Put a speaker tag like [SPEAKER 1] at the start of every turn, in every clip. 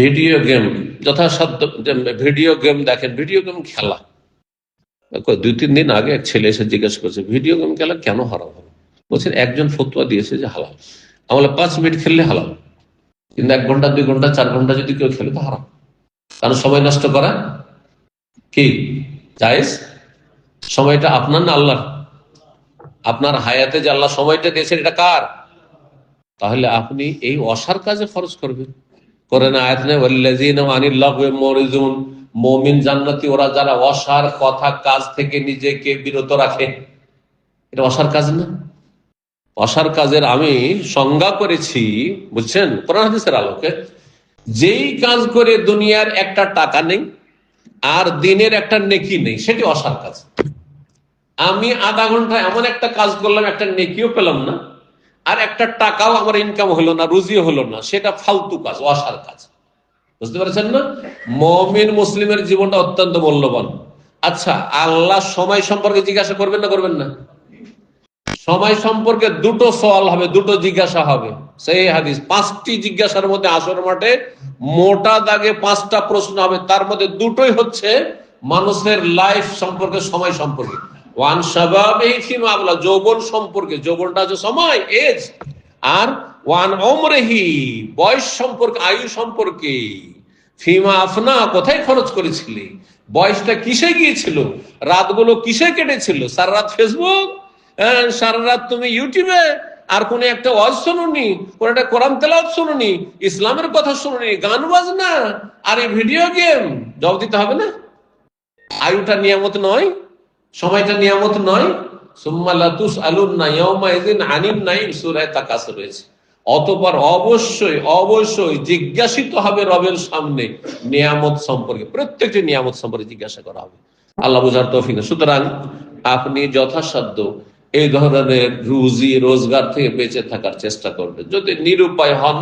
[SPEAKER 1] Video game, যথাসাধ্য video game দেখেন, video game খেলা। দুই, তিন দিন আগে এক ছেলে এসে জিজ্ঞেস করছে, ভিডিও গেম খেলা কেন হারাম হবে বলছেন একজন ফতুয়া দিয়েছে যে হালাল। আমলে পাঁচ মিনিট খেললে হালাল, কিন্তু এক ঘণ্টা, দুই ঘণ্টা, চার ঘণ্টা যদি কেউ খেলে তো হারাম। কারণ সময় নষ্ট করা কি? জায়েজ? সময়টা আপনার না আল্লাহর? আপনার হায়াতে যে আল্লাহ সময়টা দিয়েছেন, এটা কার? তাহলে আপনি এই অসার কাজে খরচ করবেন। করে না আয়াত নেই ওয়াল্লাযীনা আনিল লাগwi মুরিজুন। মুমিন জান্নাতি, ওরা যারা অসার কথা কাজ থেকে নিজেকে বিরত রাখে। এটা অসার কাজ না? অসার কাজের আমি সংজ্ঞা করেছি, বুঝছেন? কোরআন হাদিসের আলোকে। যেই কাজ করে দুনিয়ার একটা টাকা নেই, আর দিনের একটা নেকি নেই, সেটি অসার কাজ। আমি আধা ঘণ্টা এমন একটা কাজ করলাম, একটা নেকিও পেলাম না। আর একটা টাকাও আমার ইনকাম হলো না, রুজিও হলো না, সেটা ফালতু কাজ, অসার কাজ। বুঝতে পারছেন না? মমিন মুসলিমের জীবনটা অত্যন্ত মূল্যবান। আচ্ছা আল্লাহ সময় সম্পর্কে জিজ্ঞাসা করবেন না করবেন না? সময় সম্পর্কে দুটো সওয়াল হবে, দুটো জিজ্ঞাসা হবে। সেই হাদিস, পাঁচটি জিজ্ঞাসার মধ্যে আসর মাঠে মোটা দাগে পাঁচটা প্রশ্ন হবে, তার মধ্যে দুটোই হচ্ছে মানুষের লাইফ সম্পর্কে, সময় সম্পর্কে। ওয়ান সাবাব এই ফিমাবলা যৌবন সম্পর্কে যৌবনটা হচ্ছে সময় এজ আর ওয়ান অমরেহি বয়স সম্পর্কে আয়ু সম্পর্কে। ফিমা আফনা কোথায় খরচ করেছিলি? বয়সটা কিসে গিয়েছিল? রাতগুলো কিসে কেটেছিল? সারা রাত ফেসবুক? হ্যাঁ, সারা রাত তুমি ইউটিউবে? আর কোন একটা ওয়াজ শুনুনি? কোন একটা কোরআন তেলাওয়াত শুনুনি? ইসলামের কথা শুনুনি? গান বাজনা? আর এই ভিডিও গেম জবাব দিতে হবে না? আয়ুটা নিয়ামত নয়। সময়টা নিয়ামত নয়। জিজ্ঞাসিত হবে রবের সামনে নিয়ামত সম্পর্কে। প্রত্যেকটি নিয়ামত সম্পর্কে জিজ্ঞাসা করা হবে। আল্লাহ সুতরাং আপনি যথাসাধ্য এই ধরনের রুজি, রোজগার থেকে বেঁচে থাকার চেষ্টা করবেন। যদি নিরুপায় হন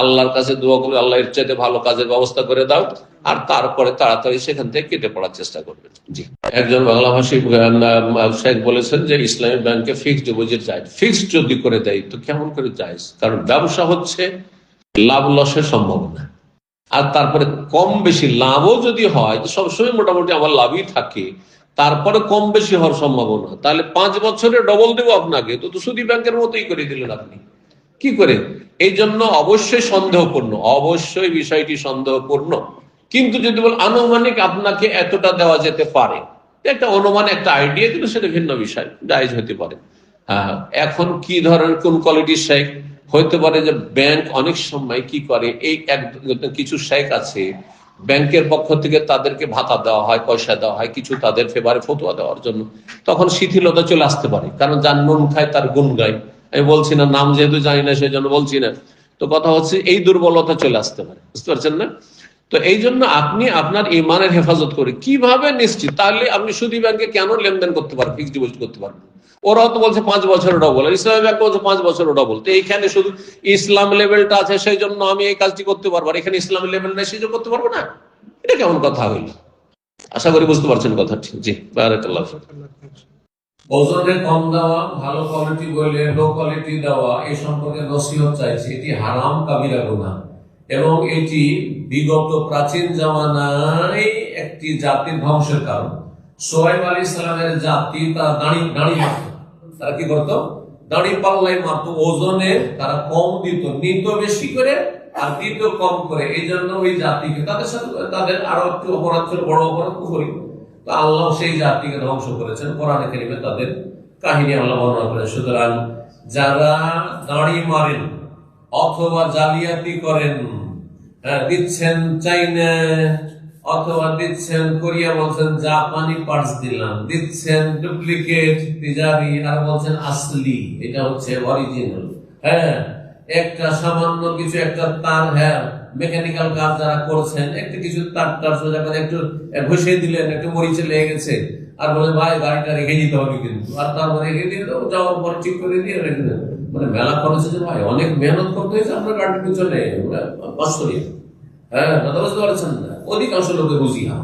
[SPEAKER 1] আল্লাহর কাছে দোয়া করে আল্লাহ এর চাইতে ভালো কাজের ব্যবস্থা করে দাও, আর তারপরে তাড়াতাড়ি সেখান থেকে কেটে পড়ার চেষ্টা করবেন জি। একজন বাংলা ভাষী শেখ বলেছেন যে ইসলামী ব্যাংকে ফিক্সড ডিপোজিট যায়। ফিক্সড যদি করে দেয়, তো কেমন করে যায়? কারণ ব্যবসা হচ্ছে, লাভ লসের সম্ভাবনা। আর তারপরে কম বেশি লাভও যদি হয় সবসময় মোটামুটি আমার লাভই থাকে। তারপরে কম বেশি হওয়ার সম্ভাবনা। তাহলে পাঁচ বছরে ডবল দেবো আপনাকে, তো তো সুদী ব্যাংকের মতোই করে দিলেন আপনি। কি করে? এই জন্য অবশ্যই সন্দেহপূর্ণ, অবশ্যই বিষয়টি সন্দেহপূর্ণ। কিন্তু যদি বল আনুমানিক আপনাকে এতটা দেওয়া যেতে পারে একটা অনুমান একটা আইডিয়া কিন্তু সেটা ভিন্ন বিষয়, জায়জ হতে পারে। হ্যাঁ এখন কি ধরনের, কোন কোয়ালিটির শেখ হইতে পারে যে ব্যাংক অনেক সময় কি করে, এই এক কিছু শেখ আছে, ব্যাংকের পক্ষ থেকে তাদেরকে ভাতা দেওয়া হয়, পয়সা দেওয়া হয়, কিছু তাদের ফেভারে ফতুয়া দেওয়ার জন্য। তখন শিথিলতা চলে আসতে পারে, কারণ যার নুন খায় তার গুণ গায়। আমি বলছি না, নাম যেহেতু জানি না, সেই জন্য বলছি না। তো কথা হচ্ছে, এই দুর্বলতা চলে আসতে পারে। বুঝতে পারছেন না? তো এই জন্য আপনি আপনার ইমানের হেফাজত করে কীভাবে নিশ্চিত? তাহলে আপনি সুদী ব্যাংকে কেন লেনদেন করতে পারবেন, ফিক্সড ডিপোজিট করতে পারবেন? ওরাও তো বলছে পাঁচ বছরের ডবল ইসলামী ব্যাংক বলছে পাঁচ বছরের ডবল তো এইখানে শুধু ইসলাম লেভেলটা আছে, সেই জন্য আমি এই কাজটি করতে পারব। এখানে ইসলাম লেভেল নেই, সেই জন্য করতে পারব না? এটা কেমন কথা হইল? আশা করি বুঝতে পারছেন কথাটি। জি, বারাকাল্লাহ
[SPEAKER 2] ওজনে কম দেওয়া, ভালো কোয়ালিটি বলে লো কোয়ালিটি দেওয়া এই সম্পর্কে নসিহত চাইছে। এটি হারাম কাবিরা গুনাহ। এবং এটি বিগত প্রাচীন জামানায় একটি জাতির ধ্বংসের কারণ। সোহেব আলী সালামের জাতি তার দাঁড়ি দাঁড়ি মারত। তারা কি করতো? দাঁড়ি পাল্লাই মারত। ওজনে তারা কম দিত, নিত বেশি করে আর দিত কম করে। এই জন্য ওই জাতিকে তাদের সাথে, তাদের আরও একটু অপরাধ ছিল, বড় অপরাধ করি তো আল্লাহ সেই জাতিকে ধ্বংস করেছেন কোরআনে কারিমে তাদের কাহিনী আল্লাহ বর্ণনা করেন সুতরাং যারা দাঁড়ি মারেন অথবা জালিয়াতি করেন হ্যাঁ, দিচ্ছেন চাইনা অথবা দিচ্ছেন কোরিয়া বলছেন জাপানি পার্টস দিলাম দিচ্ছেন ডুপ্লিকেট তিজারি আর বলছেন আসলি এটা হচ্ছে অরিজিনাল হ্যাঁ। একটা সামান্য কিছু, একটা তার হ্যাঁ মেকানিক্যাল কাজ যারা করছেন, একটু কিছু তার টার সোজা করে একটু ঘষে দিলেন, একটু মরিচে লেগে গেছে, আর বলে, ভাই, গাড়িটা রেখে দিতে হবে কিন্তু। আর তারপরে রেখে দিয়ে দেবো যাওয়ার পর ঠিক করে দিয়ে রেখে দেবো। মানে মেলা খরচ হয়েছে ভাই, অনেক মেহনত করতে হয়েছে আপনার গাড়ির পিছনে। বাস্তরিক হ্যাঁ কথা বুঝতে পারছেন না? অধিকাংশ লোকে বুঝি হা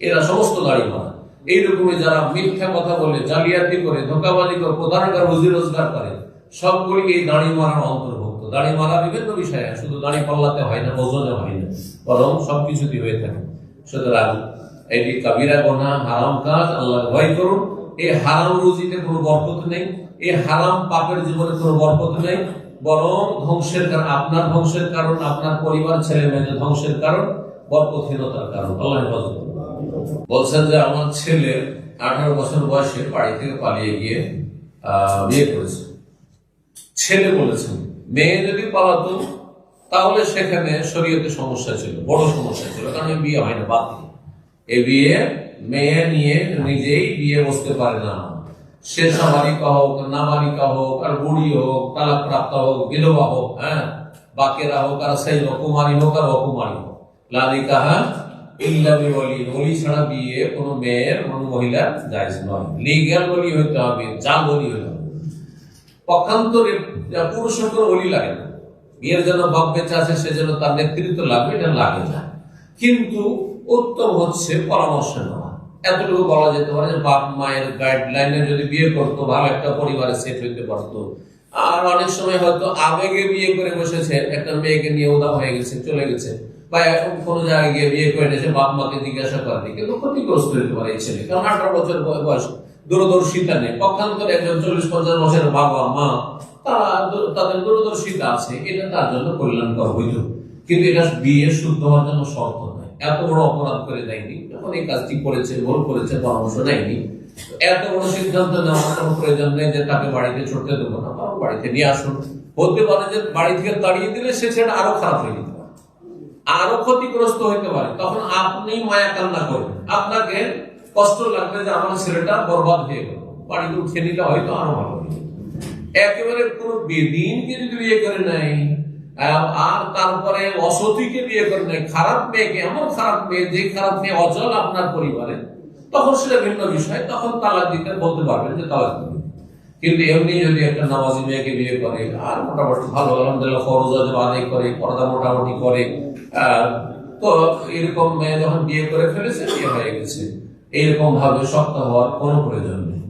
[SPEAKER 2] এরা সমস্ত দাড়ি মারা এইরকমই যারা মিথ্যা কথা বলে, জালিয়াতি করে, ধোকাবাজি করে প্রধানকার রুজি রোজগার করে সবগুলি এই দাঁড়ি মারার অন্তর্ভুক্ত। দাড়ি মারা বিভিন্ন বিষয়ে শুধু দাড়ি পাল্লাতে হয় না ওজনে হয় না। বরং সবকিছুতে হয়ে থাকে। সুতরাং এটি কাবিরা গোনা, হারাম কাজ আল্লাহ ভয় করুন। এই হারাম রুজিতে কোনো বরকত নেই, এই হারাম পাপের জীবনে কোনো বরকত নেই। বরং ধ্বংসের কারণ, আপনার ধ্বংসের কারণ, আপনার পরিবার, ছেলে মেয়েদের ধ্বংসের কারণ, বরকতহীনতার কারণ। আল্লাহ হেফাজত বলছেন যে, আমার ছেলে আঠারো বছর বয়সে বাড়ি থেকে পালিয়ে গিয়ে বিয়ে করেছে। ছেলে বলেছেন, মেয়ে যদি পালাতো, তাহলে সেখানে শরীয়তে সমস্যা ছিল, বড় সমস্যা ছিল, কারণ বিয়ে হয় না, বাতিল। এ বিয়ে মেয়ে নিয়ে নিজেই বিয়ে বসতে পারে না। সে সামারিকা হোক নাবালিকা হোক, আর বুড়ি হোক তালাক প্রাপ্ত হোক, বিধবা হোক হ্যাঁ বাকেরা হোক, আর সেই কুমারী হোক, আর অকুমারী হোক। লালিকাহা ইল্লা বিওয়ালি ওলি ছাড়া বিয়ে কোনো মেয়ের কোনো মহিলার জায়েজ নয়। লিগ্যাল বলি হইতে হবে জাল বলি হইতে হবে। পক্ষান্তরে পুরুষের কোনো অলি লাগে না। বিয়ের যেন ভাব বেঁচে আছে যেন তার নেতৃত্ব লাগবে এটা লাগে না। কিন্তু উত্তম হচ্ছে পরামর্শ নেওয়া। এতটুকু বলা যেতে পারে যে বাপ মায়ের গাইডলাইনে যদি বিয়ে করতো, ভালো একটা পরিবারে সেট হইতে পারতো। আর অনেক সময় হয়তো আবেগে বিয়ে করে বসেছে, একটা মেয়েকে নিয়ে উদা হয়ে গেছে, চলে গেছে। বা এখন কোনো জায়গায় গিয়ে বিয়ে করে নিয়েছে, বাপ মাকে জিজ্ঞাসা করেনি, কিন্তু ক্ষতিগ্রস্ত হতে পারে এই ছেলে। কারণ আঠারো বছর বয়- বয়স দূরদর্শিতা নেই। একজন চল্লিশ পঞ্চাশ বছরের বাবা, মা, তারা তাদের দূরদর্শিতা আছে, এটা তার জন্য কল্যাণকর কিন্তু এটা বিয়ে শুদ্ধ হওয়ার জন্য শর্ত নয়। এত বড় অপরাধ করে দেয়নি। যখন এই কাজটি করেছে, ভুল করেছে, পরামর্শ নেয়নি তো এত বড় সিদ্ধান্ত নেওয়ার কোনো প্রয়োজন নেই যে তাকে বাড়িতে ছুটতে দেবো না। বাড়িতে নিয়ে আসুন। হতে পারে যে বাড়ি থেকে তাড়িয়ে দিলে সে ছেলে আরও খারাপ হয়ে যেতে পারে। আরও ক্ষতিগ্রস্ত হইতে পারে। তখন আপনি মায়া কান্না করবেন। আপনাকে কষ্ট লাগবে যে আমার ছেলেটা বরবাদ হয়ে গেল। বাড়িতে উঠিয়ে নিলে হয়তো আরও ভালো একেবারে কোন বেদিনকে যদি বিয়ে করে নাই আর তারপরে অসতীকে বিয়ে করে নাই, খারাপ মেয়েকে, এমন খারাপ মেয়ে, যে খারাপ মেয়ে অচল আপনার পরিবারে, তখন সেটা ভিন্ন বিষয়, তখন তালাক দিতে বলতে পারবেন যে তালাক দিবেন কিন্তু এমনি যদি একটা নামাজি মেয়েকে বিয়ে করে, আর মোটামুটি ভালো, আলহামদুলিল্লাহ আজব আদায় করে, পর্দা মোটামুটি করে তো এরকম মেয়ে যখন বিয়ে করে ফেলেছে, বিয়ে হয়ে গেছে। এইরকম ভাবে শক্ত হওয়ার কোনো প্রয়োজন নেই।